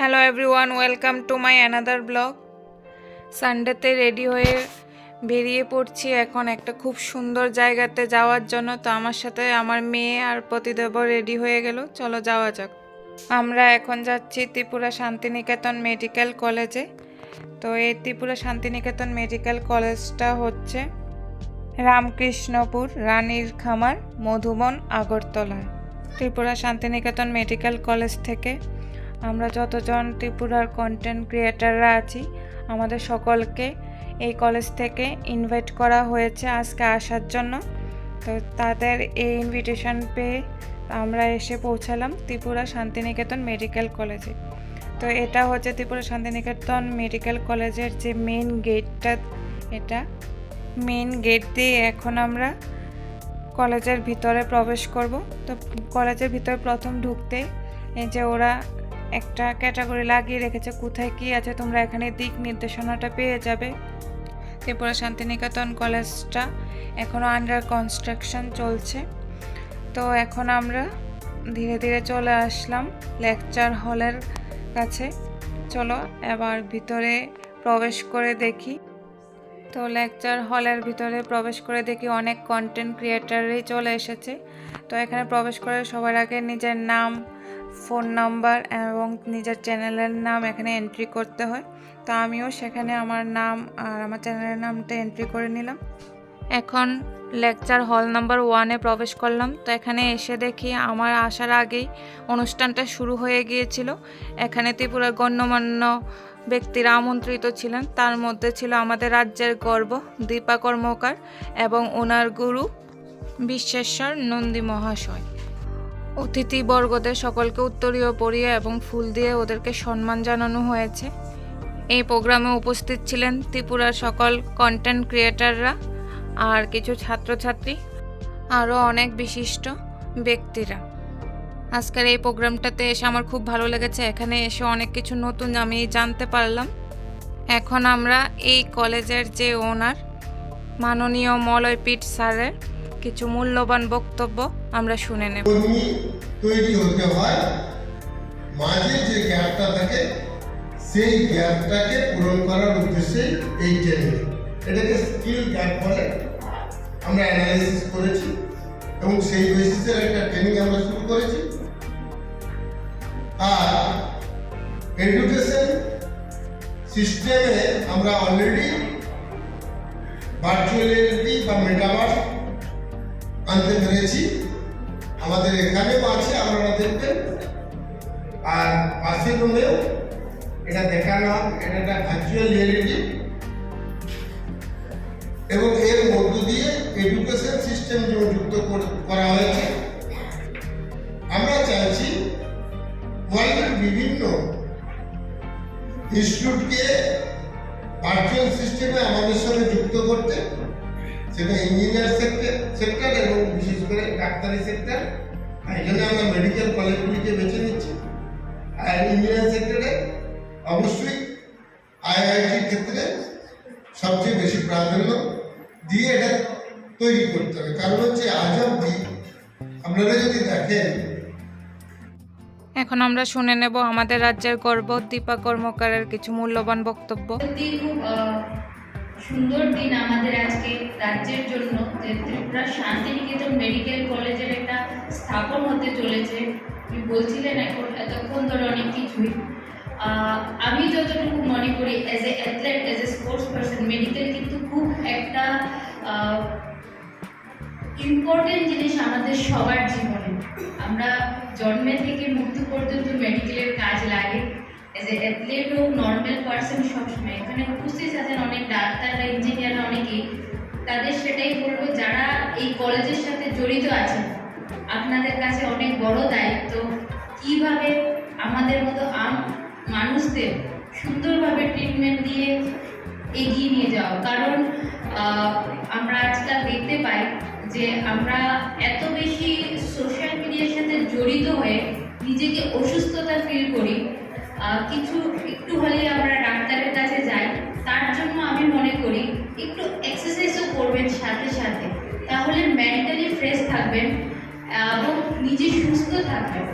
Hello everyone welcome to my another blog সানডেতে ready হয়ে বেরিয়ে পড়ছি এখন একটা খুব সুন্দর জায়গাতে যাওয়ার জন্য। তো আমার সাথে আমার মেয়ে আর প্রতিদেবও রেডি হয়ে গেল। চলো যাওয়া যাক। আমরা এখন যাচ্ছি ত্রিপুরা শান্তিনিকেতন মেডিকেল কলেজে। তো এই ত্রিপুরা শান্তিনিকেতন মেডিকেল কলেজটা হচ্ছে রামকৃষ্ণপুর, রানীর খামার, মধুবন আগরতলায় ত্রিপুরা শান্তিনিকেতন মেডিকেল কলেজ থেকে আমরা যতজন ত্রিপুরার কন্টেন্ট ক্রিয়েটাররা আছি, আমাদের সকলকে এই কলেজ থেকে ইনভাইট করা হয়েছে আজকে আসার জন্য। তো তাদের এই ইনভিটেশন পেয়ে আমরা এসে পৌঁছালাম ত্রিপুরা শান্তিনিকেতন মেডিকেল কলেজে তো এটা হচ্ছে ত্রিপুরা শান্তিনিকেতন মেডিকেল কলেজের যে মেন গেটটা এটা মেন গেট দিয়ে এখন আমরা কলেজের ভিতরে প্রবেশ করব। তো কলেজের ভিতরে প্রথম ঢুকতে এই যে ওরা একটা ক্যাটাগরি লাগিয়ে রেখেছে, কোথায় কি আছে তোমরা এখানে দিক নির্দেশনাটা পেয়ে যাবে। ত্রিপুরা শান্তিনিকেতন কলেজটা এখনও আন্ডার কনস্ট্রাকশন চলছে। তো এখন আমরা ধীরে ধীরে চলে আসলাম লেকচার হলের কাছে। চলো এবার ভিতরে প্রবেশ করে দেখি। তো লেকচার হলের ভিতরে প্রবেশ করে দেখি অনেক কন্টেন্ট ক্রিয়েটারই চলে এসেছে। তো এখানে প্রবেশ করে সবার আগে নিজের নাম ফোন নাম্বার এবং নিজের চ্যানেলের নাম এখানে এন্ট্রি করতে হয়। তো আমিও সেখানে আমার নাম আর আমার চ্যানেলের নামটা এন্ট্রি করে নিলাম। এখন লেকচার হল নাম্বার ওয়ানে প্রবেশ করলাম। তো এখানে এসে দেখি আমার আসার আগেই অনুষ্ঠানটা শুরু হয়ে গিয়েছিল। এখানে ত্রিপুরার গণ্যমান্য ব্যক্তিরা আমন্ত্রিত ছিলেন। তার মধ্যে ছিল আমাদের রাজ্যের গর্ব দীপা কর্মকার এবং ওনার গুরু বিশ্বেশ্বর নন্দী মহাশয়। অতিথিবর্গদের সকলকে উত্তরীয় পরিয়ে এবং ফুল দিয়ে ওদেরকে সম্মান জানানো হয়েছে। এই প্রোগ্রামে উপস্থিত ছিলেন ত্রিপুরার সকল কন্টেন্ট ক্রিয়েটাররা আর কিছু ছাত্রছাত্রী, আরও অনেক বিশিষ্ট ব্যক্তিরা। আজকের এই প্রোগ্রামটাতে এসে আমার খুব ভালো লেগেছে। এখানে এসে অনেক কিছু নতুন আমি জানতে পারলাম। এখন আমরা এই কলেজের যে ওনার মাননীয় মলয় পিট স্যারের কিছু মূল্যবান বক্তব্য আমরা শুনে নেব। তৈরি হতে হয়। মাঝে যে গ্যাপটা থাকে, সেই গ্যাপটাকে পূরণ করার উদ্দেশ্যে এই ট্রেনিং এটাকে স্কিল গ্যাপ বলে আমরা অ্যানালাইসিস করেছি এবং সেই বেসিসের একটা ট্রেনিং আমরা শুরু করেছি। আর এডুকেশন সিস্টেমে আমরা অলরেডি ভার্চুয়াল রিয়েলিটি বা মেটাভার্স আনতে পেরেছি আমাদের এখানেও আছে আপনারা দেখবেন আর পাশের রুমেও এটা দেখানো এটা একটা ভার্চুয়াল রিয়েলিটি এবং এর মধ্য দিয়ে এডুকেশন সিস্টেম যুক্ত করা হয়েছে, আমরা চাইছি ওয়ার্ল্ডের বিভিন্ন ইনস্টিটিউটকে ভার্চুয়াল সিস্টেমে আমাদের সঙ্গে যুক্ত করতে। সেটা ইঞ্জিনিয়ার সেক্টর সেক্টর এবং বিশেষ করে ডাক্তারি সেক্টর এই জন্য আমরা মেডিকেল কলেজগুলিকে বেছে নিচ্ছি। আর ইঞ্জিনিয়ার সেক্টরে অবশ্যই আইআইটির ক্ষেত্রে সবচেয়ে বেশি প্রাধান্য দিয়ে এটা তৈরি করতে হবে। কারণ হচ্ছে আজ অব্দি আপনারা যদি দেখেন এখন আমরা শুনে নেব আমাদের রাজ্যের গর্ব দীপা কর্মকারের কিছু মূল্যবান বক্তব্য। সুন্দর দিন আমাদের আজকে রাজ্যের জন্য। যে ত্রিপুরা শান্তিনিকেতন মেডিকেল কলেজের একটা স্থাপন হতে চলেছে। আপনি বলছিলেন এখন এতক্ষণ ধরে অনেক কিছুই। আমি যতটুকু মনে করি as a athlete as a sports person medical কিন্তু খুব একটা ইম্পর্টেন্ট জিনিস আমাদের সবার জীবনে। আমরা জন্মের থেকে মৃত্যু পর্যন্ত মেডিকেলের কাজ এ অ্যাথলেট হোক নর্মাল পার্সন সবসময়। এখানে উপস্থিত আছেন অনেক ডাক্তাররা ইঞ্জিনিয়াররা অনেকেই। তাদের সেটাই বলব, যারা এই কলেজের সাথে জড়িত আছেন, আপনাদের কাছে অনেক বড় দায়িত্ব। কীভাবে আমাদের মতো আম মানুষদের সুন্দরভাবে ট্রিটমেন্ট দিয়ে এগিয়ে নিয়ে যাওয়া? কারণ আমরা আজকাল দেখতে পাই যে আমরা এত বেশি সোশ্যাল মিডিয়ার সাথে জড়িত হয়ে নিজেকে অসুস্থতা ফিল করি কিছু, একটু হলেই আমরা ডাক্তারের কাছে যাই। তার জন্য আমি মনে করি, একটু এক্সারসাইজও করবেন সাথে সাথে। তাহলে মেন্টালি ফ্রেশ থাকবেন এবং নিজে সুস্থ থাকবেন।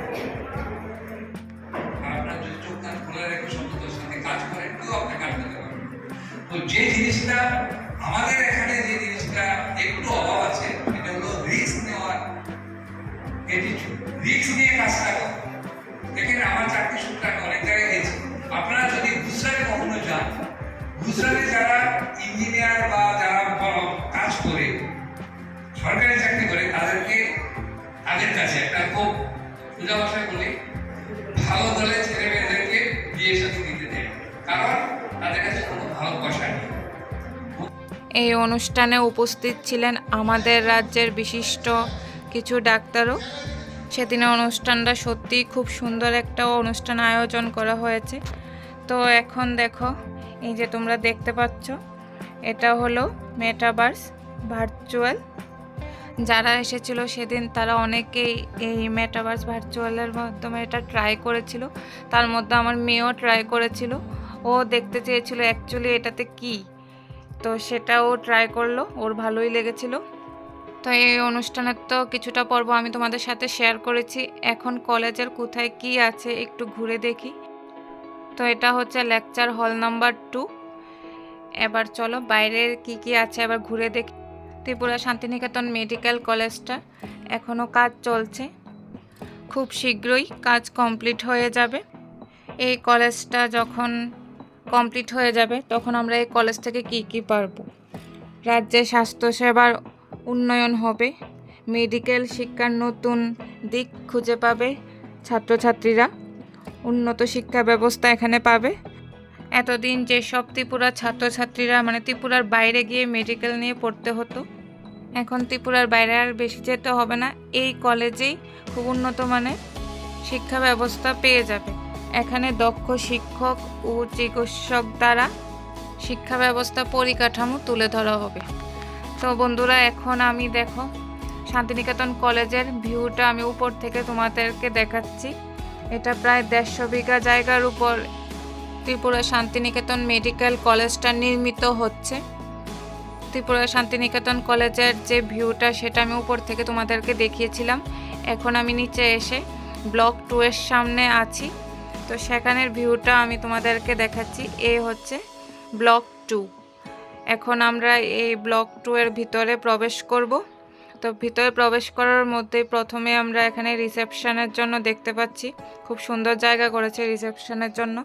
সরকারি চাকরি করে, তাদেরকে তাদের কাছে একটা খুব সোজা ভাষায় বলি, ভালো দলে ছেলে মেয়েদেরকে বিয়ে সাথে দিতে দেয়। কারণ তাদের কাছে কোনো ভালো পয়সা নেই। এই অনুষ্ঠানে উপস্থিত ছিলেন আমাদের রাজ্যের বিশিষ্ট কিছু ডাক্তারও। সেদিনের অনুষ্ঠানটা সত্যিই খুব সুন্দর একটা অনুষ্ঠান আয়োজন করা হয়েছে। তো এখন দেখো, এই যে তোমরা দেখতে পাচ্ছ, এটা হলো মেটাভার্স ভার্চুয়াল যারা এসেছিল সেদিন তারা অনেকেই এই মেটাভার্স ভার্চুয়ালের মাধ্যমে এটা ট্রাই করেছিল। তার মধ্যে আমার মেয়েও ট্রাই করেছিল। ও দেখতে চেয়েছিল অ্যাকচুয়ালি এটাতে কী? তো সেটাও ট্রাই করল, ওর ভালোই লেগেছিল। তো এই অনুষ্ঠানের তো কিছুটা পর্ব আমি তোমাদের সাথে শেয়ার করেছি। এখন কলেজের কোথায় কি আছে একটু ঘুরে দেখি। তো এটা হচ্ছে লেকচার হল নাম্বার টু এবার চলো বাইরে কি কি আছে এবার ঘুরে দেখি ত্রিপুরা শান্তিনিকেতন মেডিকেল কলেজটা। এখনও কাজ চলছে। খুব শীঘ্রই কাজ কমপ্লিট হয়ে যাবে। এই কলেজটা যখন কমপ্লিট হয়ে যাবে, তখন আমরা এই কলেজ থেকে কি কি পারব? রাজ্যে স্বাস্থ্যসেবার উন্নয়ন হবে, মেডিকেল শিক্ষার নতুন দিক খুঁজে পাবে ছাত্রছাত্রীরা, উন্নত শিক্ষা ব্যবস্থা এখানে পাবে। এতদিন যেসব ত্রিপুরা ছাত্রছাত্রীরা মানে ত্রিপুরার বাইরে গিয়ে মেডিকেল নিয়ে পড়তে হতো, এখন ত্রিপুরার বাইরে আর বেশি যেতে হবে না। এই কলেজেই খুব উন্নত মানের শিক্ষা ব্যবস্থা পেয়ে যাবে। এখানে দক্ষ শিক্ষক ও চিকিৎসক দ্বারা শিক্ষা ব্যবস্থা পরিকাঠামো তুলে ধরা হবে। তো বন্ধুরা, এখন আমি দেখো শান্তিনিকেতন কলেজের ভিউটা আমি উপর থেকে তোমাদেরকে দেখাচ্ছি। এটা প্রায় দেড়শো বিঘা জায়গার উপর। ত্রিপুরা শান্তিনিকেতন মেডিকেল কলেজটা নির্মিত হচ্ছে। ত্রিপুরা শান্তিনিকেতন কলেজের যে ভিউটা, সেটা আমি উপর থেকে তোমাদেরকে দেখিয়েছিলাম। এখন আমি নিচে এসে ব্লক টু এর সামনে আছি। তো সেখানের ভিউটা আমি তোমাদেরকে দেখাচ্ছি। এ হচ্ছে ব্লক টু। এখন আমরা এই ব্লক টু এর ভিতরে প্রবেশ করব। তো ভিতরে প্রবেশ করার মধ্যে প্রথমে আমরা এখানে রিসেপশনের জন্য দেখতে পাচ্ছি। খুব সুন্দর জায়গা করেছে রিসেপশনের জন্য,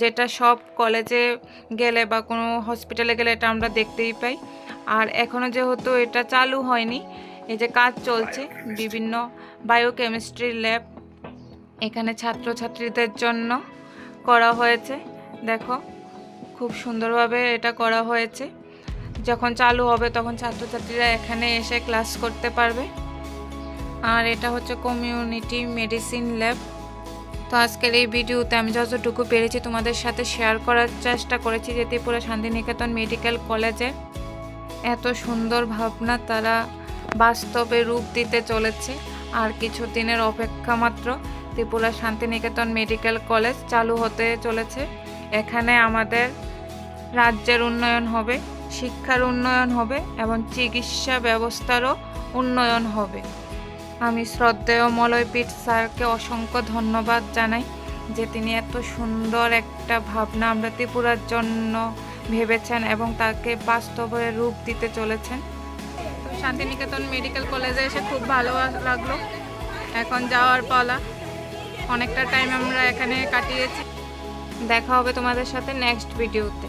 যেটা সব কলেজে গেলে বা কোনো হসপিটালে গেলে এটা আমরা দেখতেই পাই। আর এখনও যেহেতু এটা চালু হয়নি, এই যে কাজ চলছে, বিভিন্ন বায়োকেমিস্ট্রি ল্যাব এখানে ছাত্রছাত্রীদের জন্য করা হয়েছে। দেখো, খুব সুন্দরভাবে এটা করা হয়েছে। যখন চালু হবে তখন ছাত্রছাত্রীরা এখানে এসে ক্লাস করতে পারবে। আর এটা হচ্ছে কমিউনিটি মেডিসিন ল্যাব তো আজকের এই ভিডিওতে আমি যতটুকু পেরেছি তোমাদের সাথে শেয়ার করার চেষ্টা করেছি যে ত্রিপুরা শান্তিনিকেতন মেডিকেল কলেজে এত সুন্দর ভাবনা তারা বাস্তবে রূপ দিতে চলেছে। আর কিছু দিনের অপেক্ষা মাত্র ত্রিপুরা শান্তিনিকেতন মেডিকেল কলেজ চালু হতে চলেছে। এখানে আমাদের রাজ্যের উন্নয়ন হবে। শিক্ষার উন্নয়ন হবে এবং চিকিৎসা ব্যবস্থারও উন্নয়ন হবে। আমি শ্রদ্ধেয় মলয়পীঠ স্যারকে অসংখ্য ধন্যবাদ জানাই যে তিনি এত সুন্দর একটা ভাবনা আমরা ত্রিপুরার জন্য ভেবেছেন এবং তাকে বাস্তবে রূপ দিতে চলেছেন। শান্তিনিকেতন মেডিকেল কলেজে এসে খুব ভালো লাগল। এখন যাওয়ার পালা। অনেকটা টাইম আমরা এখানে কাটিয়েছি। দেখা হবে তোমাদের সাথে নেক্সট ভিডিওতে